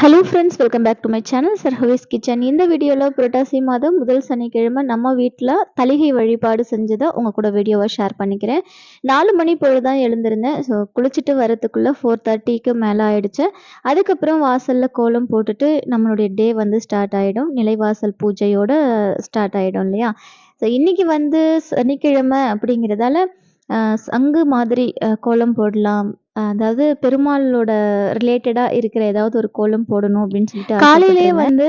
Hello friends welcome back to my channel sir ஹவிஸ் kitchen இந்த வீடியோவில் புரட்டாசி மாதம் முதல் சனிக்கிழமை நம்ம வீட்டில் தலிகை வழிபாடு செஞ்சதை உங்கள் கூட வீடியோவை ஷேர் பண்ணிக்கிறேன். நாலு மணி பொழுது தான் எழுந்திருந்தேன். ஸோ குளிச்சுட்டு வரத்துக்குள்ளே ஃபோர் தேர்ட்டிக்கு மேலே ஆயிடுச்சு. அதுக்கப்புறம் வாசலில் கோலம் போட்டுட்டு நம்மளுடைய டே வந்து ஸ்டார்ட் ஆகிடும் நிலைவாசல் பூஜையோட ஸ்டார்ட் ஆகிடும் இல்லையா? ஸோ இன்றைக்கி வந்து சனிக்கிழமை அப்படிங்கிறதால சங்கு மாதிரி கோலம் போடலாம். அதாவது பெருமாளோட ரிலேட்டடாக இருக்கிற ஏதாவது ஒரு கோலம் போடணும் அப்படின்னு சொல்லிட்டு காலையிலேயே வந்து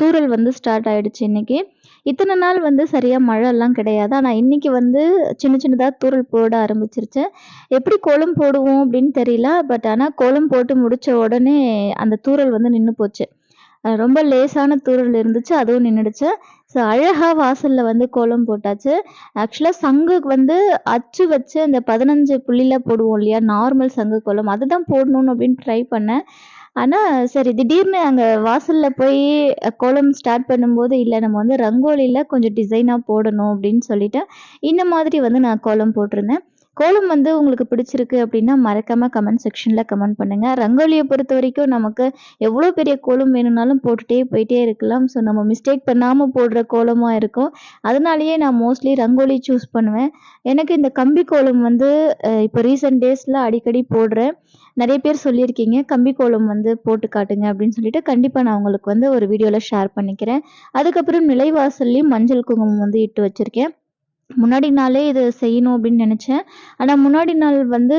தூரல் வந்து ஸ்டார்ட் ஆயிடுச்சு இன்னைக்கு. இத்தனை நாள் வந்து சரியாக மழைலாம் கிடையாது. ஆனால் இன்னைக்கு வந்து சின்ன சின்னதாக தூரல் போட ஆரம்பிச்சிருச்சு. எப்படி கோலம் போடுவோம் அப்படின்னு தெரியல. பட் ஆனால் கோலம் போட்டு முடித்த உடனே அந்த தூரல் வந்து நின்று போச்சு. ரொம்ப லேசான தூரல் இருந்துச்சு அதுவும் நின்றுடுச்சு ஸோ அழகாக வாசலில் வந்து கோலம் போட்டாச்சு. ஆக்சுவலாக சங்குக்கு வந்து அச்சு வச்சு அந்த பதினஞ்சு புள்ளியில் போடுவோம் இல்லையா நார்மல் சங்கு கோலம் அதுதான் போடணும்னு அப்படின்னு ட்ரை பண்ணேன். ஆனால் சரி திடீர்னு அங்கே வாசலில் போய் கோலம் ஸ்டார்ட் பண்ணும்போது இல்லை நம்ம வந்து ரங்கோலியில் கொஞ்சம் டிசைனாக போடணும் அப்படின்னு சொல்லிட்டு இந்த மாதிரி வந்து நான் கோலம் போட்டிருந்தேன். கோலம் வந்து உங்களுக்கு பிடிச்சிருக்கு அப்படின்னா மறக்காமல் கமெண்ட் செக்ஷனில் கமெண்ட் பண்ணுங்கள் ரங்கோலியை பொறுத்த வரைக்கும் நமக்கு எவ்வளோ பெரிய கோலம் வேணும்னாலும் போட்டுகிட்டே போயிட்டே இருக்கலாம். ஸோ நம்ம மிஸ்டேக் பண்ணாமல் போடுற கோலமாக இருக்கும். அதனாலேயே நான் மோஸ்ட்லி ரங்கோலி சூஸ் பண்ணுவேன். எனக்கு இந்த கம்பி கோலம் வந்து இப்போ ரீசெண்ட் டேஸில் அடிக்கடி போடுறேன். நிறைய பேர் சொல்லியிருக்கீங்க கம்பி கோலம் வந்து போட்டு காட்டுங்க அப்படின்னு சொல்லிட்டு கண்டிப்பாக நான் உங்களுக்கு வந்து ஒரு வீடியோவில் ஷேர் பண்ணிக்கிறேன். அதுக்கப்புறம் நிலைவாசல்லையும் மஞ்சள் குங்குமம் வந்து இட்டு வச்சுருக்கேன். முன்னாடி நாளே இது செய்யணும் அப்படின்னு நினச்சேன். ஆனால் முன்னாடி நாள் வந்து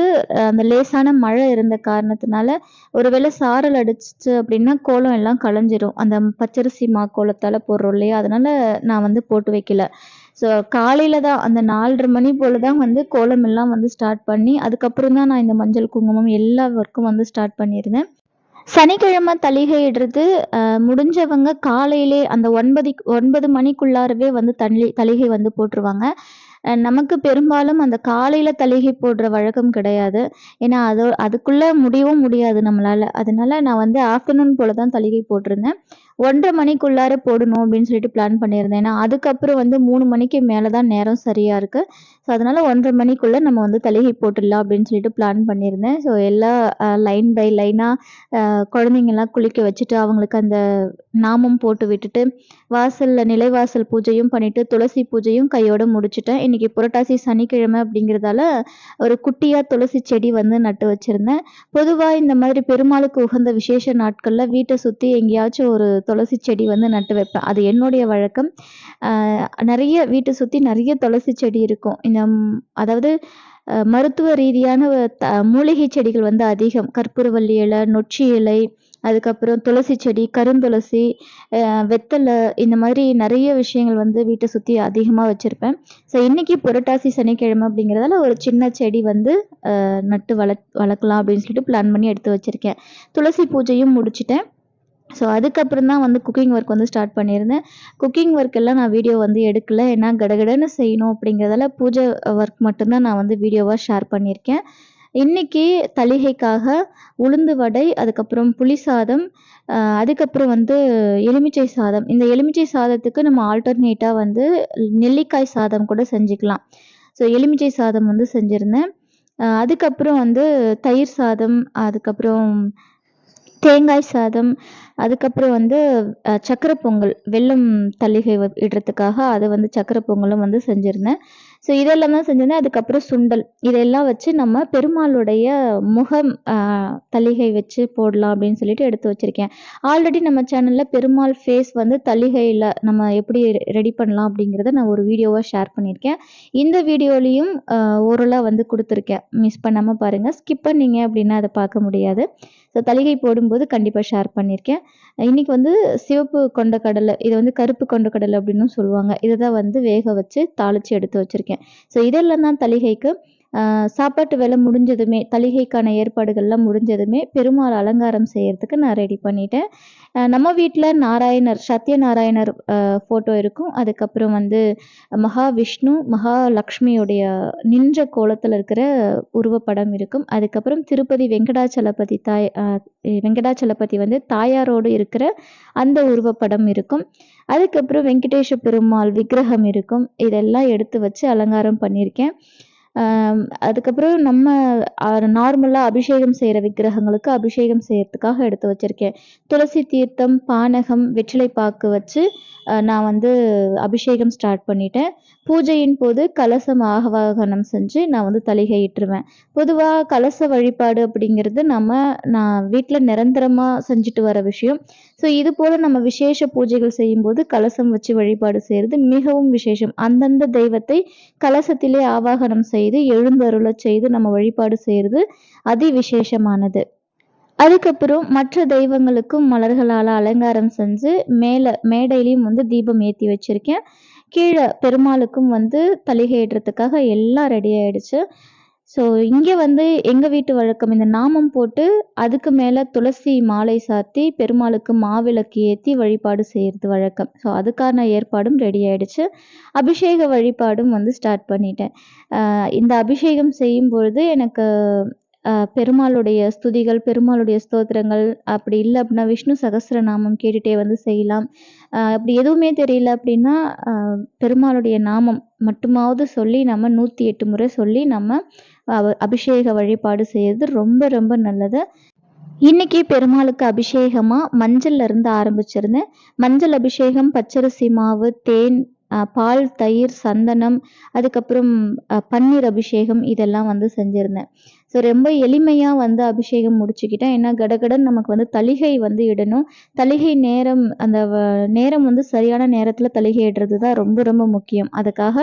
அந்த லேசான மழை இருந்த காரணத்தினால ஒருவேளை சாரல் அடிச்சிச்சு அப்படின்னா கோலம் எல்லாம் களைஞ்சிரும். அந்த பச்சரிசி மா கோலத்தால் போடுறோம் இல்லையா? அதனால் நான் வந்து போட்டு வைக்கல. ஸோ காலையில் தான் அந்த நாலரை மணி போல் தான் வந்து கோலம் எல்லாம் வந்து ஸ்டார்ட் பண்ணி அதுக்கப்புறம் தான் நான் இந்த மஞ்சள் குங்குமம் எல்லா ஒர்க்கும் வந்து ஸ்டார்ட் பண்ணியிருந்தேன். சனிக்கிழமை தளிகையிடுறது முடிஞ்சவங்க காலையிலே அந்த ஒன்பது ஒன்பது மணிக்குள்ளாரவே வந்து தள்ளி தளிகை வந்து போட்டுருவாங்க. நமக்கு பெரும்பாலும் அந்த காலையில் தளிகை போடுற வழக்கம் கிடையாது. ஏன்னா அது அதுக்குள்ளே முடியவும் முடியாது நம்மளால். அதனால நான் வந்து ஆஃப்டர்நூன் போல் தான் தளிகை போட்டிருந்தேன். ஒன்றரை மணிக்குள்ளார போடணும் அப்படின்னு சொல்லிட்டு பிளான் பண்ணியிருந்தேன். ஏன்னா அதுக்கப்புறம் வந்து மூணு மணிக்கு மேலே தான் நேரம் சரியாக இருக்குது ஸோ அதனால் ஒன்றரை மணிக்குள்ளே நம்ம வந்து தலைகை போட்டுடலாம் அப்படின்னு சொல்லிட்டு பிளான் பண்ணியிருந்தேன். ஸோ எல்லா லைன் பை லைனாக குழந்தைங்கள்லாம் குளிக்க வச்சுட்டு அவங்களுக்கு அந்த நாமம் போட்டு விட்டுட்டு வாசலில் நிலைவாசல் பூஜையும் பண்ணிவிட்டு துளசி பூஜையும் கையோடு முடிச்சுட்டேன். இன்றைக்கி புரட்டாசி சனிக்கிழமை அப்படிங்கிறதால ஒரு குட்டியாக துளசி செடி வந்து நட்டு வச்சுருந்தேன். பொதுவாக இந்த மாதிரி பெருமாளுக்கு உகந்த விசேஷ நாட்களில் வீட்டை சுற்றி எங்கேயாச்சும் ஒரு துளசி செடி வந்து நட்டு வைப்பேன். அது என்னுடைய வழக்கம். நிறைய வீட்டை சுற்றி நிறைய துளசி செடி இருக்கும். இந்த அதாவது மருத்துவ ரீதியான த மூலிகை செடிகள் வந்து அதிகம். கற்பூரவல்லி இலை நொச்சி இலை அதுக்கப்புறம் துளசி செடி கருந்துளசி வெத்தலை இந்த மாதிரி நிறைய விஷயங்கள் வந்து வீட்டை சுற்றி அதிகமாக வச்சுருப்பேன். ஸோ இன்றைக்கி புரட்டாசி சனிக்கிழமை அப்படிங்கிறதால ஒரு சின்ன செடி வந்து நட்டு வள வளர்க்கலாம் அப்படின்னு சொல்லிட்டு பிளான் பண்ணி எடுத்து வச்சுருக்கேன். துளசி பூஜையும் முடிச்சிட்டேன். ஸோ அதுக்கப்புறம் தான் வந்து குக்கிங் ஒர்க் வந்து ஸ்டார்ட் பண்ணியிருந்தேன். குக்கிங் ஒர்க் எல்லாம் நான் வீடியோ வந்து எடுக்கல. ஏன்னா கடகடன்னு செய்யணும் அப்படிங்கிறதால பூஜை ஒர்க் மட்டும்தான் நான் வந்து வீடியோவாக ஷேர் பண்ணியிருக்கேன். இன்றைக்கி தளிகைக்காக உளுந்து வடை அதுக்கப்புறம் புளி சாதம் அதுக்கப்புறம் வந்து எலுமிச்சை சாதம். இந்த எலுமிச்சை சாதத்துக்கு நம்ம ஆல்டர்னேட்டாக வந்து நெல்லிக்காய் சாதம் கூட செஞ்சுக்கலாம். ஸோ எலுமிச்சை சாதம் வந்து செஞ்சுருந்தேன். அதுக்கப்புறம் வந்து தயிர் சாதம் அதுக்கப்புறம் தேங்காய் சாதம் அதுக்கப்புறம் வந்து சக்கரை பொங்கல் வெல்லம் தள்ளிகை இடுறதுக்காக அதை வந்து சக்கரை பொங்கலும் வந்து செஞ்சுருந்தேன். ஸோ இதெல்லாம் தான் செஞ்சிருந்தேன். அதுக்கப்புறம் சுண்டல். இதெல்லாம் வச்சு நம்ம பெருமாளுடைய முகம் தள்ளிகை வச்சு போடலாம் அப்படின்னு சொல்லிட்டு எடுத்து வச்சுருக்கேன். ஆல்ரெடி நம்ம சேனலில் பெருமாள் ஃபேஸ் வந்து தள்ளிகையில் நம்ம எப்படி ரெடி பண்ணலாம் அப்படிங்கிறத நான் ஒரு வீடியோவாக ஷேர் பண்ணியிருக்கேன். இந்த வீடியோலையும் ஓரலாக வந்து கொடுத்துருக்கேன். மிஸ் பண்ணாமல் பாருங்கள் ஸ்கிப் பண்ணிங்க அப்படின்னா அதை பார்க்க முடியாது. ஸோ தலிகை போடும்போது கண்டிப்பாக ஷேர் பண்ணியிருக்கேன் இன்றைக்கி வந்து சிவப்பு கொண்ட கடலை இதை வந்து கருப்பு கொண்ட கடலை அப்படின்னு சொல்லுவாங்க. இதை தான் வந்து வேக வச்சு தாளித்து எடுத்து வச்சுருக்கேன். ஸோ இதெல்லாம் தான் தலிகைக்கு சாப்பாட்டு வேலை முடிஞ்சதுமே தளிகைக்கான ஏற்பாடுகள்லாம் முடிஞ்சதுமே பெருமாள் அலங்காரம் செய்கிறதுக்கு நான் ரெடி பண்ணிட்டேன். நம்ம வீட்டில் நாராயணர் சத்யநாராயணர் ஃபோட்டோ இருக்கும். அதுக்கப்புறம் வந்து மகாவிஷ்ணு மகாலக்ஷ்மியுடைய நின்ற கோலத்தில் இருக்கிற உருவப்படம் இருக்கும். அதுக்கப்புறம் திருப்பதி வெங்கடாச்சலபதி தாய் வெங்கடாச்சலபதி வந்து தாயாரோடு இருக்கிற அந்த உருவப்படம் இருக்கும். அதுக்கப்புறம் வெங்கடேஷ பெருமாள் விக்கிரகம் இருக்கும். இதெல்லாம் எடுத்து வச்சு அலங்காரம் பண்ணியிருக்கேன். அதுக்கப்புறம் நம்ம நார்மலாக அபிஷேகம் செய்கிற விக்கிரகங்களுக்கு அபிஷேகம் செய்யறதுக்காக எடுத்து வச்சுருக்கேன். துளசி தீர்த்தம் பானகம் வெற்றிலை பாக்கு வச்சு நான் வந்து அபிஷேகம் ஸ்டார்ட் பண்ணிட்டேன். பூஜையின் போது கலசம் ஆகவாகனம் செஞ்சு நான் வந்து தலிகையிட்டுருவேன் பொதுவாக கலச வழிபாடு அப்படிங்கிறது நம்ம நான் வீட்டில் நிரந்தரமாக செஞ்சுட்டு வர விஷயம். ஸோ இது போல் நம்ம விசேஷ பூஜைகள் செய்யும்போது கலசம் வச்சு வழிபாடு செய்கிறது மிகவும் விசேஷம். அந்தந்த தெய்வத்தை கலசத்திலே ஆவாகனம் செய்து எழுந்தருளச் செய்து நம்ம வழிபாடு செய்கிறது அதி விசேஷமானது அதுக்கப்புறம் மற்ற தெய்வங்களுக்கும் மலர்களால் அலங்காரம் செஞ்சு மேலே மேடையிலையும் வந்து தீபம் ஏற்றி வச்சுருக்கேன். கீழே பெருமாளுக்கும் வந்து தலிகை ஏற்றுறதுக்காக எல்லாம் ரெடி ஆயிடுச்சு. ஸோ இங்கே வந்து எங்கள் வீட்டு வழக்கம் இந்த நாமம் போட்டு அதுக்கு மேலே துளசி மாலை சாத்தி பெருமாளுக்கு மாவிளக்கு ஏற்றி வழிபாடு செய்கிறது வழக்கம். ஸோ அதுக்கான ஏற்பாடும் ரெடி ஆகிடுச்சு அபிஷேக வழிபாடும் வந்து ஸ்டார்ட் பண்ணிட்டேன். இந்த அபிஷேகம் செய்யும் பொழுது எனக்கு பெருமாளுடைய ஸ்துதிகள் பெருமாளுடைய ஸ்தோத்திரங்கள் அப்படி இல்லை அப்படின்னா விஷ்ணு சகஸ்ரநாமம் கேட்டுட்டே வந்து செய்யலாம். ஆஹ் அப்படி எதுவுமே தெரியல அப்படின்னா பெருமாளுடைய நாமம் மட்டுமாவது சொல்லி நம்ம நூற்றி எட்டு முறை சொல்லி நம்ம அபிஷேக வழிபாடு செய்யறது ரொம்ப ரொம்ப நல்லது. இன்னைக்கு பெருமாளுக்கு அபிஷேகமாக மஞ்சள்ல இருந்து ஆரம்பிச்சிருந்தேன். மஞ்சள் அபிஷேகம் பச்சரிசி மாவு தேன் பால் தயிர் சந்தனம் அதுக்கப்புறம் பன்னீர் அபிஷேகம் இதெல்லாம் வந்து செஞ்சிருந்தேன். ஸோ ரொம்ப எளிமையாக வந்து அபிஷேகம் முடிச்சுக்கிட்டேன் ஏன்னா கடகடன் நமக்கு வந்து தலிகை வந்து இடணும். தலிகை நேரம் அந்த வ- நேரம் வந்து சரியான நேரத்தில் தலிகை இடுறது தான் ரொம்ப ரொம்ப முக்கியம். அதுக்காக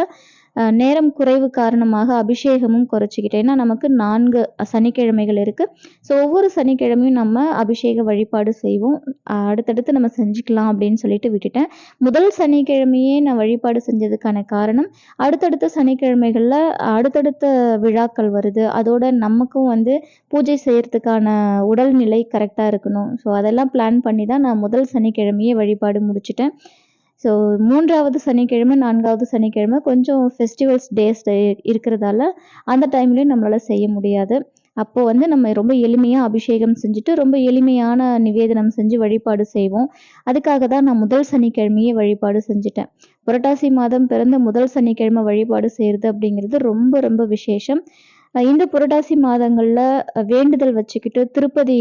நேரம் குறைவு காரணமாக அபிஷேகமும் குறைச்சிக்கிட்டேன் ஏன்னா நமக்கு நான்கு சனிக்கிழமைகள் இருக்குது ஸோ ஒவ்வொரு சனிக்கிழமையும் நம்ம அபிஷேக வழிபாடு செய்வோம். அடுத்தடுத்து நம்ம செஞ்சுக்கலாம் அப்படின்னு சொல்லிட்டு விட்டுட்டேன். முதல் சனிக்கிழமையே நான் வழிபாடு செஞ்சதுக்கான காரணம் அடுத்தடுத்த சனிக்கிழமைகளில் அடுத்தடுத்த விழாக்கள் வருது. அதோட நமக்கும் வந்து பூஜை செய்யறதுக்கான உடல்நிலை கரெக்டாக இருக்கணும். ஸோ அதெல்லாம் பிளான் பண்ணி தான் நான் முதல் சனிக்கிழமையே வழிபாடு முடிச்சிட்டேன். ஸோ மூன்றாவது சனிக்கிழமை நான்காவது சனிக்கிழமை கொஞ்சம் ஃபெஸ்டிவல்ஸ் டேஸ் இருக்கிறதால அந்த டைம்லேயும் நம்மளால் செய்ய முடியாது. அப்போ வந்து நம்ம ரொம்ப எளிமையாக அபிஷேகம் செஞ்சுட்டு ரொம்ப எளிமையான நிவேதனம் செஞ்சு வழிபாடு செய்வோம். அதுக்காக தான் நான் முதல் சனிக்கிழமையே வழிபாடு செஞ்சுட்டேன். புரட்டாசி மாதம் பிறந்த முதல் சனிக்கிழமை வழிபாடு செய்கிறது அப்படிங்கிறது ரொம்ப ரொம்ப விசேஷம். இந்த புரட்டாசி மாதங்களில் வேண்டுதல் வச்சுக்கிட்டு திருப்பதி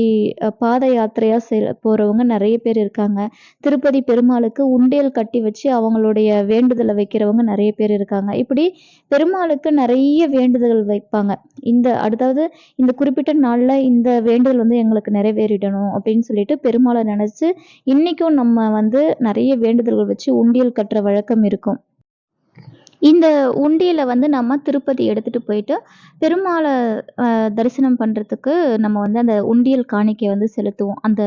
பாத யாத்திரையாக செ போகிறவங்க நிறைய பேர் இருக்காங்க. திருப்பதி பெருமாளுக்கு உண்டியல் கட்டி வச்சு அவங்களுடைய வேண்டுதலை வைக்கிறவங்க நிறைய பேர் இருக்காங்க. இப்படி பெருமாளுக்கு நிறைய வேண்டுதல் வைப்பாங்க. இந்த அதாவது இந்த குறிப்பிட்ட நாளில் இந்த வேண்டுதல் வந்து எங்களுக்கு நிறைவேறிடணும் அப்படின்னு சொல்லிட்டு பெருமாளை நினச்சி இன்றைக்கும் நம்ம வந்து நிறைய வேண்டுதல்கள் வச்சு உண்டியல் கட்டுற வழக்கம் இருக்கும். இந்த உண்டியலை வந்து நம்ம திருப்பதி எடுத்துகிட்டு போயிட்டு பெருமாளை தரிசனம் பண்ணுறதுக்கு நம்ம வந்து அந்த உண்டியல் காணிக்கை வந்து செலுத்துவோம். அந்த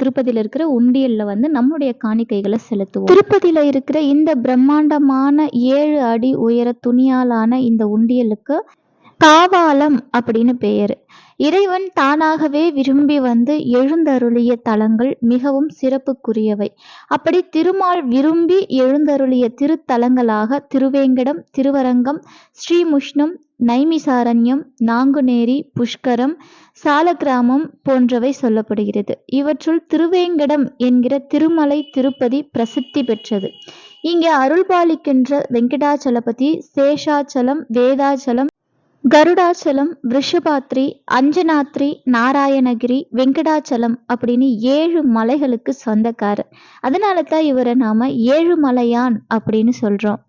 திருப்பதியில் இருக்கிற உண்டியல்ல வந்து நம்முடைய காணிக்கைகளை செலுத்துவோம். திருப்பதியில் இருக்கிற இந்த பிரம்மாண்டமான ஏழு அடி உயர துணியாலான இந்த உண்டியலுக்கு காவாலம் அப்படின்னு பெயர். இறைவன் தானாகவே விரும்பி வந்து எழுந்தருளிய தலங்கள் மிகவும் சிறப்புக்குரியவை. அப்படி திருமால் விரும்பி எழுந்தருளிய திருத்தலங்களாக திருவேங்கடம் திருவரங்கம் ஸ்ரீமுஷ்ணம் நைமிசாரண்யம் நாங்குநேரி புஷ்கரம் சாலக்கிராமம் போன்றவை சொல்லப்படுகிறது. இவற்றுள் திருவேங்கடம் என்கிற திருமலை திருப்பதி பிரசித்தி பெற்றது. இங்கே அருள்பாலிக்கின்ற வெங்கடாச்சலபதி சேஷாச்சலம் வேதாச்சலம் கருடாச்சலம் ரிஷபாத்ரி அஞ்சனாத்ரி நாராயணகிரி வெங்கடாச்சலம் அப்படின்னு ஏழு மலைகளுக்கு சொந்தக்காரர். அதனால தான் இவரை நாம ஏழுமலையான் அப்படின்னு சொல்றோம்.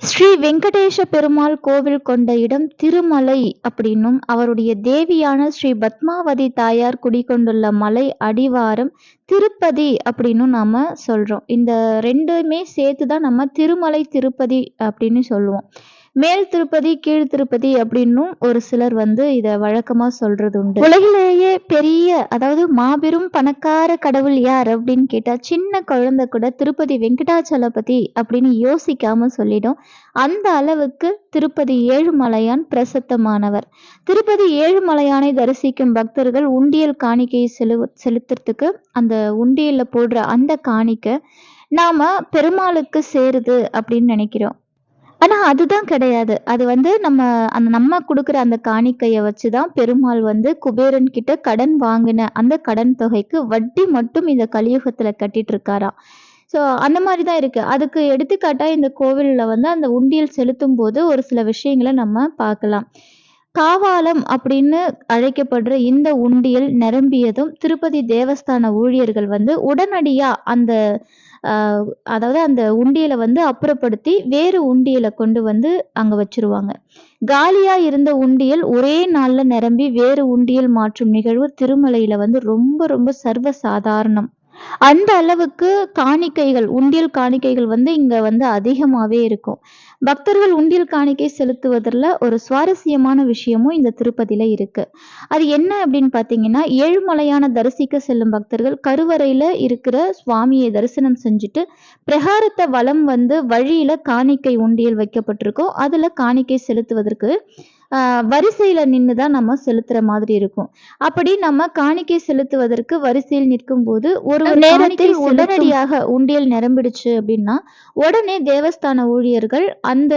ஸ்ரீ வெங்கடேஷ பெருமாள் கோவில் கொண்ட இடம் திருமலை அப்படின்னும் அவருடைய தேவியான ஸ்ரீ பத்மாவதி தாயார் குடிகொண்டுள்ள மலை அடிவாரம் திருப்பதி அப்படின்னும் நாம சொல்றோம். இந்த ரெண்டுமே சேர்த்து தான் நம்ம திருமலை திருப்பதி அப்படின்னு சொல்லுவோம். மேல் திருப்பதி கீழ் திருப்பதி அப்படின்னும் ஒரு சிலர் வந்து இத வழக்கமா சொல்றது உண்டு உலகிலேயே பெரிய அதாவது மாபெரும் பணக்கார கடவுள் யார் அப்படின்னு கேட்டா சின்ன குழந்தை கூட திருப்பதி வெங்கடாச்சலபதி அப்படின்னு யோசிக்காம சொல்லிடும். அந்த அளவுக்கு திருப்பதி ஏழுமலையான் பிரசித்தமானவர். திருப்பதி ஏழுமலையானை தரிசிக்கும் பக்தர்கள் உண்டியல் காணிக்கையை செலு செலுத்துறதுக்கு அந்த உண்டியல்ல போடுற அந்த காணிக்கை நாம பெருமாளுக்கு சேருது அப்படின்னு நினைக்கிறோம். ஆனால் அதுதான் கிடையாது. அது வந்து நம்ம அந்த நம்ம கொடுக்குற அந்த காணிக்கையை வச்சு தான் பெருமாள் வந்து குபேரன் கிட்ட கடன் வாங்கின அந்த கடன் தொகைக்கு வட்டி மட்டும் இந்த கலியுகத்தில் கட்டிட்டு இருக்காராம் ஸோ அந்த மாதிரி தான் இருக்குது அதுக்கு எடுத்துக்காட்டாக இந்த கோவிலில் வந்து அந்த உண்டியல் செலுத்தும் போது ஒரு சில விஷயங்களை நம்ம பார்க்கலாம். காவாலம் அப்படின்னு அழைக்கப்படுற இந்த உண்டியல் நிரம்பியதும் திருப்பதி தேவஸ்தான ஊழியர்கள் வந்து உடனடியாக அந்த அதாவது அந்த உண்டியலை வந்து அப்புறப்படுத்தி வேறு உண்டியலை கொண்டு வந்து அங்க வச்சிருவாங்க காலியா இருந்த உண்டியல் ஒரே நாள்ல நிரம்பி வேறு உண்டியல் மாற்றும் நிகழ்வு திருமலையில வந்து ரொம்ப ரொம்ப சர்வ சாதாரணம். அந்த அளவுக்கு காணிக்கைகள், உண்டியல் காணிக்கைகள் வந்து இங்க வந்து அதிகமாவே இருக்கும். பக்தர்கள் உண்டியல் காணிக்கை செலுத்துவதில் ஒரு சுவாரஸ்யமான விஷயமும் இந்த திருப்பதியில இருக்கு. அது என்ன அப்படின்னு பார்த்தீங்கன்னா, ஏழுமலையான தரிசிக்க செல்லும் பக்தர்கள் கருவறையில இருக்கிற சுவாமியை தரிசனம் செஞ்சுட்டு, பிரகாரத்தை வலம் வந்து வழியில காணிக்கை உண்டியல் வைக்கப்பட்டிருக்கும். அதுல காணிக்கை செலுத்துவதற்கு வரிசையில நின்னு தான் நம்ம செலுத்துற மாதிரி இருக்கும். அப்படி நம்ம காணிக்கை செலுத்துவதற்கு வரிசையில் நிற்கும்போது, ஒரு நேரத்தில் உடனடியாக உண்டியல் நிரம்பிடுச்சு அப்படின்னா, உடனே தேவஸ்தான ஊழியர்கள் அந்த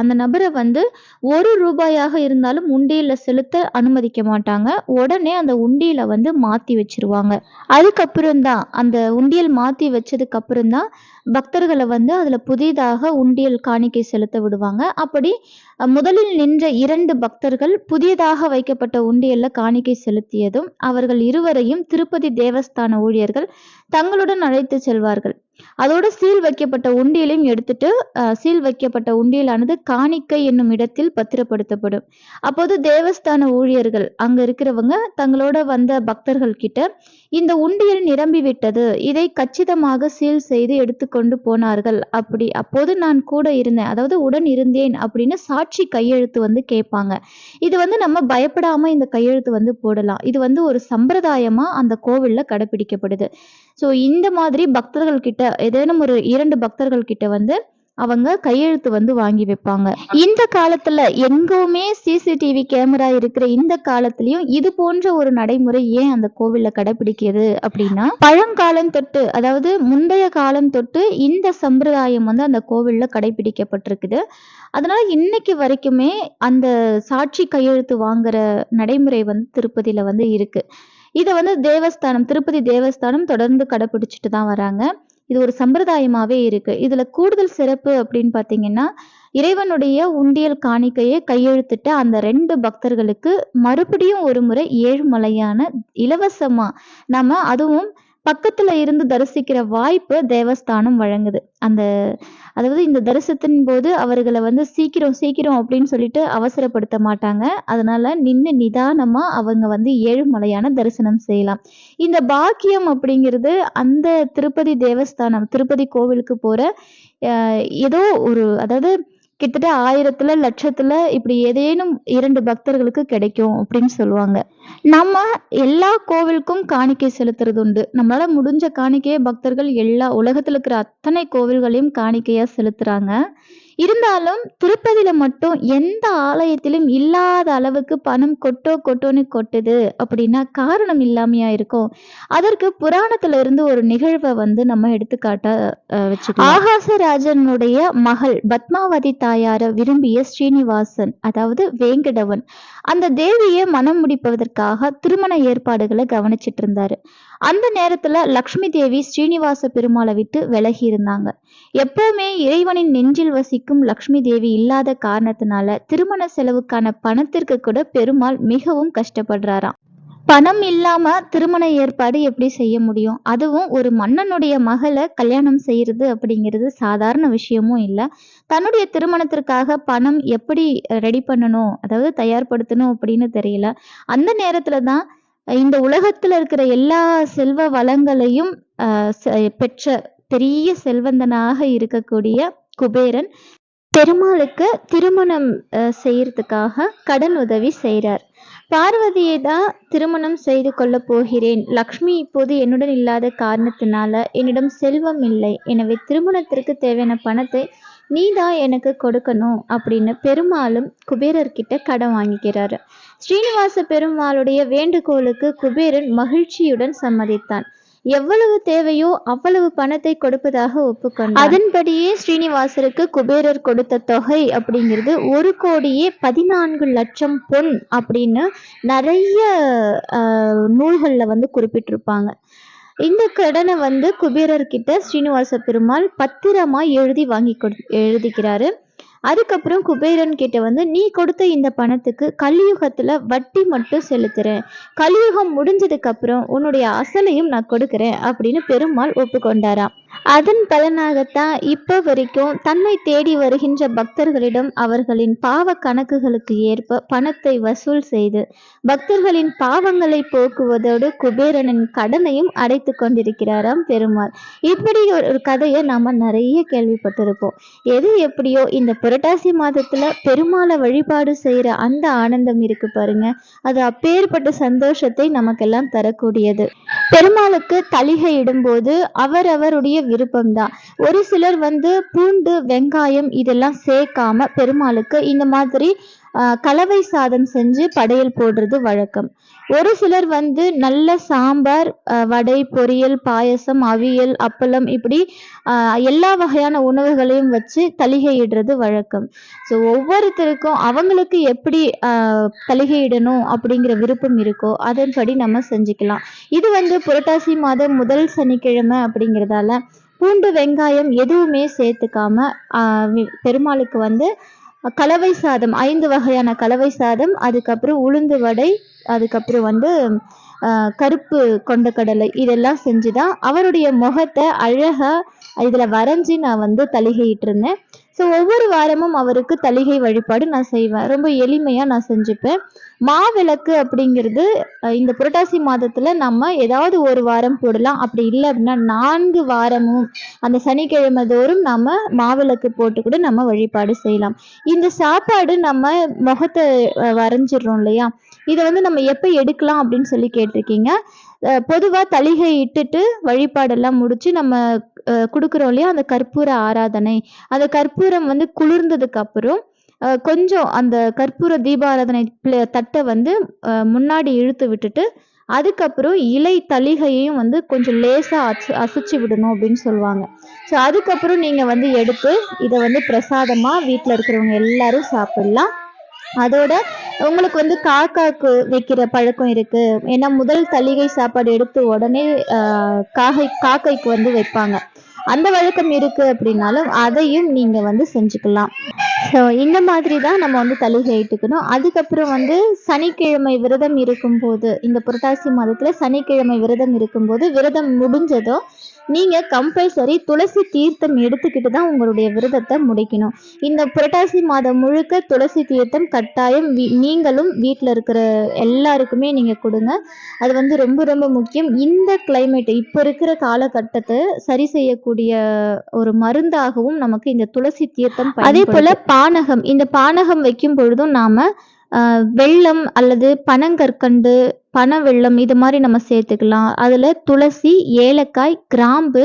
அந்த நபர வந்து ரூ. 1 இருந்தாலும் உண்டியல்ல செலுத்த அனுமதிக்க மாட்டாங்க. உடனே அந்த உண்டியல வந்து மாத்தி வச்சுருவாங்க. அதுக்கப்புறம் தான் அந்த உண்டியல் மாத்தி வச்சதுக்கு அப்புறம் தான் பக்தர்கள வந்து அதுல புதிதாக உண்டியல் காணிக்கை செலுத்த விடுவாங்க. அப்படி முதலில் நின்ற 2 பக்தர்கள் புதியதாக வைக்கப்பட்ட உண்டியல்ல காணிக்கை செலுத்தியதும், அவர்கள் இருவரையும் திருப்பதி தேவஸ்தான ஊழியர்கள் தங்களுடன் அழைத்து செல்வார்கள். அதோட சீல் வைக்கப்பட்ட உண்டியலையும் எடுத்துட்டு, சீல் வைக்கப்பட்ட உண்டியலானது காணிக்கை என்னும் இடத்தில் பத்திரப்படுத்தப்படும். அப்போது தேவஸ்தான ஊழியர்கள் அங்க இருக்கிறவங்க தங்களோட வந்த பக்தர்கள் கிட்ட, "இந்த உண்டியல் நிரம்பி விட்டது இதை கச்சிதமாக சீல் செய்து எடுத்துக்கொண்டு போனார்கள்." அப்படி அப்போது நான் கூட இருந்தேன். அதாவது உடன் இருந்தேன் அப்படின்னு சாட்சி கையெழுத்து வந்து கேட்பாங்க. இது வந்து நம்ம பயப்படாம இந்த கையெழுத்து வந்து போடலாம். இது வந்து ஒரு சம்பிரதாயமா அந்த கோவில்ல கடைப்பிடிக்கப்படுது. ஸோ இந்த மாதிரி பக்தர்கள் கிட்ட ஏதேனும் ஒரு இரண்டு பக்தர்கள் கிட்ட வந்து அவங்க கையெழுத்து வந்து வாங்கி வைப்பாங்க. இந்த காலத்துல எங்குமே சிசிடிவி கேமரா இருக்கிற இந்த காலத்திலயும் இது போன்ற ஒரு நடைமுறை ஏன் அந்த கோவில்ல கடைபிடிக்கிறது அப்படின்னா, பழங்காலம் தொட்டு அதாவது முந்தைய காலம் தொட்டு இந்த சம்பிரதாயம் வந்து அந்த கோவில்ல கடைப்பிடிக்கப்பட்டிருக்குது. அதனால இன்னைக்கு வரைக்குமே அந்த சாட்சி கையெழுத்து வாங்குற நடைமுறை வந்து திருப்பதியில வந்து இருக்கு. இதை வந்து தேவஸ்தானம் திருப்பதி தேவஸ்தானம் தொடர்ந்து கடைப்பிடிச்சிட்டு தான் வராங்க. இது ஒரு சம்பிரதாயமாகவே இருக்கு. இதுல கூடுதல் சிறப்பு அப்படின்னு பார்த்தீங்கன்னா, இறைவனுடைய உண்டியல் காணிக்கையை கையெழுத்திட்ட அந்த ரெண்டு பக்தர்களுக்கு மறுபடியும் ஒரு முறை ஏழுமலையான இலவசமா நம்ம அதுவும் பக்கத்துல இருந்து தரிசிக்கிற வாய்ப்பு தேவஸ்தானம் வழங்குது. அந்த அதாவது இந்த தரிசனத்தின் போது அவர்களை வந்து சீக்கிரம், சீக்கிரம் அப்படின்னு சொல்லிட்டு அவசரப்படுத்த மாட்டாங்க. அதனால நின்று நிதானமா அவங்க வந்து ஏழுமலையான தரிசனம் செய்யலாம். இந்த பாக்கியம் அப்படிங்கிறது அந்த திருப்பதி தேவஸ்தானம் திருப்பதி கோவிலுக்கு போற ஏதோ ஒரு அதாவது கிட்டத்தட்ட 1000த்துல, லட்சத்துல இப்படி ஏதேனும் இரண்டு பக்தர்களுக்கு கிடைக்கும் அப்படின்னு சொல்லுவாங்க. நம்ம எல்லா கோவிலுக்கும் காணிக்கை செலுத்துறது உண்டு. நம்மளால முடிஞ்ச காணிக்கையை பக்தர்கள் எல்லா உலகத்துல இருக்கிற அத்தனை கோவில்களையும் காணிக்கையா செலுத்துறாங்க. இருந்தாலும் திருப்பதியில் மட்டும் எந்த ஆலயத்திலும் இல்லாத அளவுக்கு பணம் கொட்டோ கொட்டோன்னு கொட்டுது அப்படின்னா காரணம் இல்லாமையா இருக்கும்? அதற்கு புராணத்துல இருந்து ஒரு நிகழ்வ வந்து நம்ம எடுத்துக்காட்டா அ வச்சுக்கலாம். ஆகாசராஜனுடைய மகள் பத்மாவதி தாயார விரும்பிய ஸ்ரீனிவாசன் அதாவது வேங்கடவன், அந்த தேவியை மணம் முடிப்பதற்காக திருமண ஏற்பாடுகளை கவனிச்சிட்டு இருந்தாரு. அந்த நேரத்துல லக்ஷ்மி தேவி ஸ்ரீனிவாச பெருமாளை விட்டு விலகி இருந்தாங்க. எப்பவுமே இறைவனின் நெஞ்சில் வசிக்கும் லக்ஷ்மி தேவி இல்லாத காரணத்தினால திருமண செலவுக்கான பணத்திற்கு கூட பெருமாள் மிகவும் கஷ்டப்படுறாராம். பணம் இல்லாம திருமண ஏற்பாடு எப்படி செய்ய முடியும்? அதுவும் ஒரு மன்னனுடைய மகளை கல்யாணம் செய்யறது அப்படிங்கிறது சாதாரண விஷயமும் இல்லை தன்னுடைய திருமணத்திற்காக பணம் எப்படி ரெடி பண்ணணும், அதாவது தயார்படுத்தணும் அப்படின்னு தெரியல. அந்த நேரத்துல தான் இந்த உலகத்துல இருக்கிற எல்லா செல்வ வளங்களையும் செ பெற்ற பெரிய செல்வந்தனாக இருக்கக்கூடிய குபேரன், பெருமாளுக்கு திருமணம் செய்யறதுக்காக கடன் உதவி செய்கிறார் பார்வதியை தான் திருமணம் செய்து கொள்ளப் போகிறேன். லக்ஷ்மி இப்போது என்னுடன் இல்லாத காரணத்தினால என்னிடம் செல்வம் இல்லை. எனவே திருமணத்திற்கு தேவையான பணத்தை நீ தான் எனக்கு கொடுக்கணும் அப்படின்னு பெருமாளும் குபேரர்கிட்ட கடன் வாங்கிக்கிறாரு. ஸ்ரீனிவாச பெருமாளுடைய வேண்டுகோளுக்கு குபேரன் மகிழ்ச்சியுடன் சம்மதித்தான். எவ்வளவு தேவையோ அவ்வளவு பணத்தை கொடுப்பதாக ஒப்புக்கொண்டார் அதன்படியே ஸ்ரீனிவாசருக்கு குபேரர் கொடுத்த தொகை அப்படிங்கிறது ஒரு கோடியே பதினான்கு லட்சம் பொன் அப்படின்னு நிறைய நூல்களில் வந்து குறிப்பிட்டிருப்பாங்க. இந்த கடனை வந்து குபேரர்கிட்ட ஸ்ரீனிவாச பெருமாள் பத்திரமா எழுதி வாங்கி கொடு எழுதிக்கிறாரு அதுக்கப்புறம் குபேரன் கிட்ட வந்து நீ கொடுத்த இந்த பணத்துக்கு கலியுகத்துல வட்டி மட்டும் செலுத்துறேன் கலியுகம் முடிஞ்சதுக்கு அப்புறம் உன்னுடைய அசலையும் நான் கொடுக்குறேன் அப்படின்னு பெருமாள் ஒப்புக்கொண்டாராம். அதன் பலனாகத்தான் இப்போ வரைக்கும் தன்னை தேடி வருகின்ற பக்தர்களிடம் அவர்களின் பாவ கணக்குகளுக்கு ஏற்ப பணத்தை வசூல் செய்து பக்தர்களின் பாவங்களை போக்குவதோடு குபேரனின் கடனையும் அடைத்து கொண்டிருக்கிறாராம் பெருமாள். இப்படி ஒரு கதையை நாம நிறைய கேள்விப்பட்டிருப்போம். எது எப்படியோ இந்த புரட்டாசி மாதத்துல பெருமாளை வழிபாடு செய்யற அந்த ஆனந்தம் இருக்கு பாருங்க. அது அப்பேற்பட்ட சந்தோஷத்தை நமக்கெல்லாம் தரக்கூடியது. பெருமாளுக்கு தலிகை இடும்போது அவர் விருப்பம்தான். ஒரு சிலர் வந்து பூண்டு வெங்காயம் இதெல்லாம் சேர்க்காம பெருமாளுக்கு இந்த மாதிரி கலவை சாதம் செஞ்சு படையல் போடுறது வழக்கம். ஒரு சிலர் வந்து நல்ல சாம்பார் வடை பொரியல் பாயசம் அவியல் அப்பளம் இப்படி எல்லா வகையான உணவுகளையும் வச்சு தலிகையிடுறது வழக்கம். ஸோ ஒவ்வொருத்தருக்கும் அவங்களுக்கு எப்படி தலிகையிடணும் அப்படிங்கிற விருப்பம் இருக்கோ அதன்படி நம்ம செஞ்சுக்கலாம். இது வந்து புரட்டாசி மாதம் முதல் சனிக்கிழமை அப்படிங்கிறதால பூண்டு வெங்காயம் எதுவுமே சேர்த்துக்காம பெருமாளுக்கு வந்து கலவை சாதம் ஐந்து வகையான கலவை சாதம் அதுக்கப்புறம் உளுந்து வடை அதுக்கப்புறம் வந்து கருப்பு கொண்டக்கடலை இதெல்லாம் செஞ்சு தான் அவருடைய முகத்தை அழகாக இதில் வரைஞ்சி நான் வந்து தலிகையிட்டு இருந்தேன். ஸோ ஒவ்வொரு வாரமும் அவருக்கு தலிகை வழிபாடு நான் செய்வேன். ரொம்ப எளிமையாக நான் செஞ்சுப்பேன். மாவிளக்கு அப்படிங்கிறது இந்த புரட்டாசி மாதத்தில் நம்ம ஏதாவது ஒரு வாரம் போடலாம். அப்படி இல்லை அப்படின்னா நான்கு வாரமும் அந்த சனிக்கிழமை தோறும் நம்ம மாவிளக்கு போட்டு கூட நம்ம வழிபாடு செய்யலாம். இந்த சாப்பாடு நம்ம முகத்தை வரைஞ்சிடுறோம் இல்லையா? இதை வந்து நம்ம எப்போ எடுக்கலாம் அப்படின்னு சொல்லி கேட்டிருக்கீங்க. பொதுவாக தலிகை இட்டுட்டு வழிபாடெல்லாம் முடித்து நம்ம கொடுக்குறோம் இல்லையா? அந்த கற்பூர ஆராதனை. அந்த கற்பூரம் வந்து குளிர்ந்ததுக்கு அப்புறம் கொஞ்சம் அந்த கற்பூர தீபாராதனை தட்டை வந்து முன்னாடி இழுத்து விட்டுட்டு அதுக்கப்புறம் இலை தளிகையையும் வந்து கொஞ்சம் லேசாக அசு அசைச்சு விடணும் அப்படின்னு சொல்லுவாங்க. ஸோ அதுக்கப்புறம் நீங்கள் வந்து எடுத்து இதை வந்து பிரசாதமாக வீட்டில் இருக்கிறவங்க எல்லாரும் சாப்பிடலாம். அதோட உங்களுக்கு வந்து காக்காக்கு வைக்கிற பழக்கம் இருக்கு. ஏன்னா முதல் தளிகை சாப்பாடு எடுத்து உடனே காகை காக்கைக்கு வந்து வைப்பாங்க. அந்த வழக்கம் இருக்கு அப்படின்னாலும் அதையும் நீங்க வந்து செஞ்சுக்கலாம். ஸோ இந்த மாதிரி தான் நம்ம வந்து தலிகை இட்டுக்கணும். அதுக்கப்புறம் வந்து சனிக்கிழமை விரதம் இருக்கும்போது இந்த புரட்டாசி மாதத்தில் சனிக்கிழமை விரதம் இருக்கும்போது விரதம் முடிஞ்சதும் நீங்கள் கம்பல்சரி துளசி தீர்த்தம் எடுத்துக்கிட்டு தான் உங்களுடைய விரதத்தை முடிக்கணும். இந்த புரட்டாசி மாதம் முழுக்க துளசி தீர்த்தம் கட்டாயம் நீங்களும் வீட்டில் இருக்கிற எல்லாருக்குமே நீங்கள் கொடுங்க. அது வந்து ரொம்ப ரொம்ப முக்கியம். இந்த கிளைமேட் இப்போ இருக்கிற காலகட்டத்தை சரி செய்யக்கூடிய ஒரு மருந்தாகவும் நமக்கு இந்த துளசி தீர்த்தம் அதே போல் பானகம் இந்த பானகம் வைக்கும் பொழுதும் நாம் வெள்ளம் அல்லது பனங்கற்கண்டு பனை வெள்ளம் இது மாதிரி நம்ம சேர்த்துக்கலாம். அதில் துளசி ஏலக்காய் கிராம்பு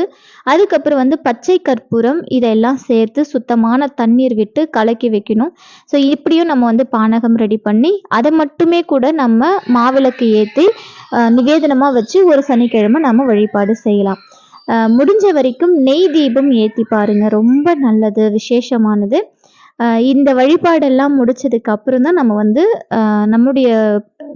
அதுக்கப்புறம் வந்து பச்சை கற்பூரம் இதெல்லாம் சேர்த்து சுத்தமான தண்ணீர் விட்டு கலக்கி வைக்கணும். ஸோ இப்படியும் நம்ம வந்து பானகம் ரெடி பண்ணி அதை மட்டுமே கூட நம்ம மாவிளக்கு ஏற்றி நிவேதனமாக வச்சு ஒரு சனிக்கிழமை நம்ம வழிபாடு செய்யலாம். முடிஞ்ச வரைக்கும் நெய் தீபம் ஏற்றி பாருங்க. ரொம்ப நல்லது விசேஷமானது. இந்த வழிபாடெல்லாம் முடிச்சதுக்கு அப்புறம் தான் நம்ம வந்து நம்முடைய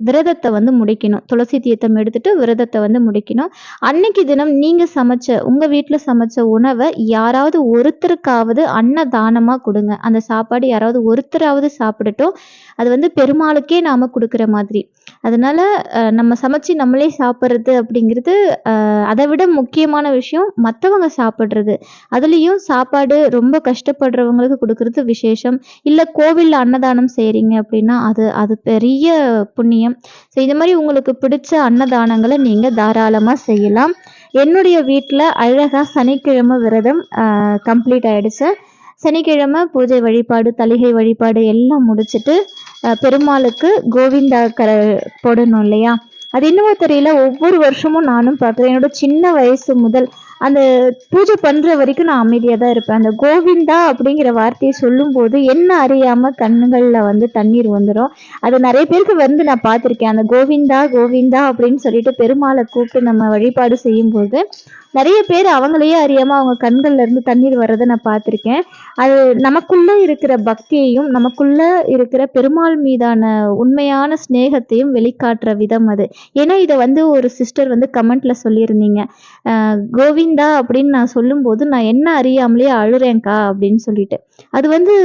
விரதத்தை வந்து முடிக்கணும். துளசி தீர்த்தம் எடுத்துட்டு விரதத்தை வந்து முடிக்கணும். அன்னைக்கு தினம் நீங்க சமைச்ச உங்க வீட்டில் சமைச்ச உணவை யாராவது ஒருத்தருக்காவது அன்னதானமாக கொடுங்க. அந்த சாப்பாடு யாராவது ஒருத்தராவது சாப்பிடட்டும். அது வந்து பெருமாளுக்கே நாம கொடுக்குற மாதிரி. அதனால நம்ம சமைச்சு நம்மளே சாப்பிட்றது அப்படிங்கிறது அதை விட முக்கியமான விஷயம் மற்றவங்க சாப்பிட்றது. அதுலேயும் சாப்பாடு ரொம்ப கஷ்டப்படுறவங்களுக்கு கொடுக்கறது விசேஷம். இல்லை கோவிலில் அன்னதானம் செய்கிறீங்க அப்படின்னா அது அது பெரிய புண்ணியம். ஸோ இது மாதிரி உங்களுக்கு பிடிச்ச அன்னதானங்களை நீங்கள் தாராளமாக செய்யலாம். என்னுடைய வீட்டில் அழகாக சனிக்கிழமை விரதம் கம்ப்ளீட் ஆகிடுச்சு சனிக்கிழமை பூஜை வழிபாடு தலிகை வழிபாடு எல்லாம் முடிச்சுட்டு பெருமாளுக்கு கோவிந்தா கர போடணும் இல்லையா? அது என்னவோ தெரியல. ஒவ்வொரு வருஷமும் நானும் பார்க்குறேன் என்னோட சின்ன வயசு முதல் அந்த பூஜை பண்ற வரைக்கும் நான் அமைதியாக தான் இருப்பேன். அந்த கோவிந்தா அப்படிங்கிற வார்த்தையை சொல்லும்போது என்ன அறியாமல் கண்ணுகளில் வந்து தண்ணீர் வந்துடும் அது நிறைய பேருக்கு வந்து நான் பார்த்துருக்கேன். அந்த கோவிந்தா கோவிந்தா அப்படின்னு சொல்லிட்டு பெருமாளை கூப்பிட்டு நம்ம வழிபாடு செய்யும்போது நிறைய பேர் அவங்களையே அறியாமல் அவங்க கண்கள்ல இருந்து தண்ணீர் வர்றதை நான் பார்த்துருக்கேன். அது நமக்குள்ளே இருக்கிற பக்தியையும் நமக்குள்ளே இருக்கிற பெருமாள் மீதான உண்மையான ஸ்நேகத்தையும் வெளிக்காட்டுற விதம் அது. ஏன்னா இதை வந்து ஒரு சிஸ்டர் வந்து கமெண்ட்ல சொல்லியிருந்தீங்க. கோவிந்தா அப்படின்னு நான் சொல்லும்போது நான் என்ன அறியாமலே அழுறேன்க்கா அப்படின்னு சொல்லிட்டு. அது வந்து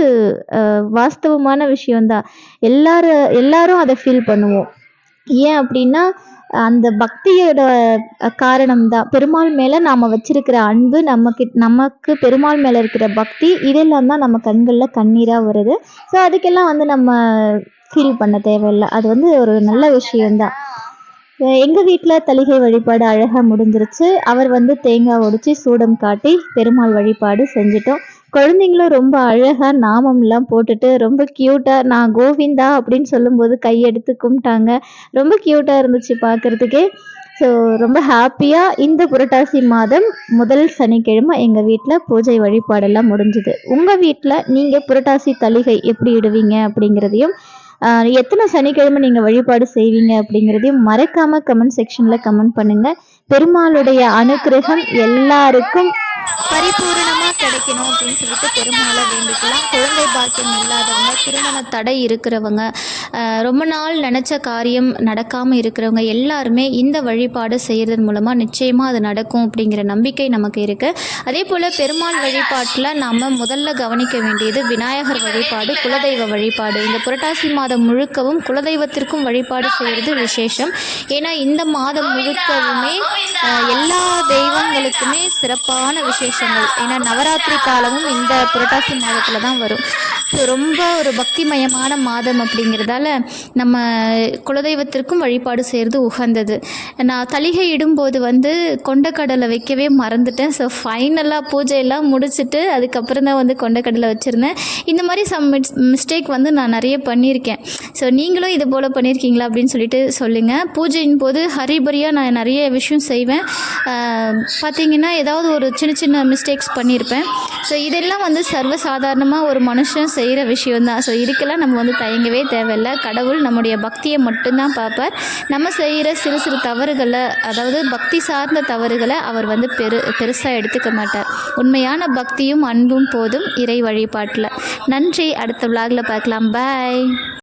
வாஸ்தவமான விஷயம்தான். எல்லாரும் எல்லாரும் அதை ஃபீல் பண்ணுவோம். ஏன் அப்படின்னா அந்த பக்தியோட காரணம் தான் பெருமாள் மேல நாம வச்சிருக்கிற அன்பு நமக்கு நமக்கு பெருமாள் மேல இருக்கிற பக்தி இதெல்லாம் தான் நம்ம கண்கள்ல கண்ணீரா வருது. ஸோ அதுக்கெல்லாம் வந்து நம்ம ஃபீல் பண்ண தேவையில்லை. அது வந்து ஒரு நல்ல விஷயம்தான். எங்கள் எங்க வீட்ல தலிகை வழிபாடு அழகாக முடிஞ்சிருச்சு. அவர் வந்து தேங்காய் உடைச்சி சூடம் காட்டி பெருமாள் வழிபாடு செஞ்சிட்டோம். குழந்தைங்களும் ரொம்ப அழகா நாமம்லாம் போட்டுட்டு ரொம்ப கியூட்டா நான் கோவிந்தா அப்படின்னு சொல்லும்போது கையெடுத்து கும்பிட்டாங்க. ரொம்ப கியூட்டா இருந்துச்சு பார்க்கறதுக்கே ஸோ ரொம்ப ஹாப்பியாக இந்த புரட்டாசி மாதம் முதல் சனிக்கிழமை எங்கள் வீட்டில் பூஜை வழிபாடெல்லாம் முடிஞ்சுது. உங்கள் வீட்டில் நீங்கள் புரட்டாசி தலிகை எப்படி இடுவீங்க அப்படிங்கிறதையும் எத்தனை சனிக்கிழமை நீங்கள் வழிபாடு செய்வீங்க அப்படிங்கிறதையும் மறக்காமல் கமெண்ட் செக்ஷனில் கமெண்ட் பண்ணுங்கள் பெருமாளுடைய அனுக்கிரகம் எல்லாருக்கும் பரிபூரணமா கிடைக்கணும் அப்படின்னு சொல்லிட்டு பெருமாளை வேண்டிக்கலாம். குழந்தை பாக்கியம் இல்லாதவங்க திருமண தடை இருக்கிறவங்க ரொம்ப நாள் நினச்ச காரியம் நடக்காமல் இருக்கிறவங்க எல்லாருமே இந்த வழிபாடு செய்கிறதன் மூலமாக நிச்சயமாக அது நடக்கும் அப்படிங்கிற நம்பிக்கை நமக்கு இருக்குது அதே போல் பெருமாள் வழிபாட்டில் நாம் முதல்ல கவனிக்க வேண்டியது விநாயகர் வழிபாடு குலதெய்வ வழிபாடு. இந்த புரட்டாசி மாதம் முழுக்கவும் குலதெய்வத்திற்கும் வழிபாடு செய்கிறது விசேஷம். ஏன்னா இந்த மாதம் முழுக்கவுமே எல்லா தெய்வங்களுக்குமே சிறப்பான விசேஷம். விசேஷங்கள் ஏன்னா நவராத்திரி காலமும் இந்த புரட்டாசி மாதத்தில் தான் வரும். ஸோ ரொம்ப ஒரு பக்திமயமான மாதம் அப்படிங்கிறதால நம்ம குலதெய்வத்திற்கும் வழிபாடு செய்கிறது உகந்தது. நான் தலிகை இடும்போது வந்து கொண்டக்கடலை வைக்கவே மறந்துட்டேன். ஸோ ஃபைனலாக பூஜையெல்லாம் முடிச்சுட்டு அதுக்கப்புறம் தான் வந்து கொண்டக்கடலை வச்சுருந்தேன். இந்த மாதிரி சம் மிஸ்டேக் வந்து நான் நிறைய பண்ணியிருக்கேன். ஸோ நீங்களும் இது போல் பண்ணியிருக்கீங்களா அப்படின்னு சொல்லிட்டு சொல்லுங்கள் பூஜையின் போது ஹரிபரியாக நான் நிறைய விஷயம் செய்வேன். பார்த்தீங்கன்னா ஏதாவது ஒரு சின்ன சின்ன மிஸ்டேக்ஸ் பண்ணியிருப்பேன் ஸோ இதெல்லாம் வந்து சர்வசாதாரணமாக ஒரு மனுஷன் செய்கிற விஷயந்தான் ஸோ இதுக்கெல்லாம் நம்ம வந்து தயங்கவே தேவையில்லை. கடவுள் நம்முடைய பக்தியை மட்டும்தான் பார்ப்பார். நம்ம செய்கிற சிறு சிறு தவறுகளை அதாவது பக்தி சார்ந்த தவறுகளை அவர் வந்து பெரு பெருசாக எடுத்துக்க மாட்டார். உண்மையான பக்தியும் அன்பும் போதும் இறை வழிபாட்டில். நன்றி. அடுத்த விலாகில் பார்க்கலாம். பாய்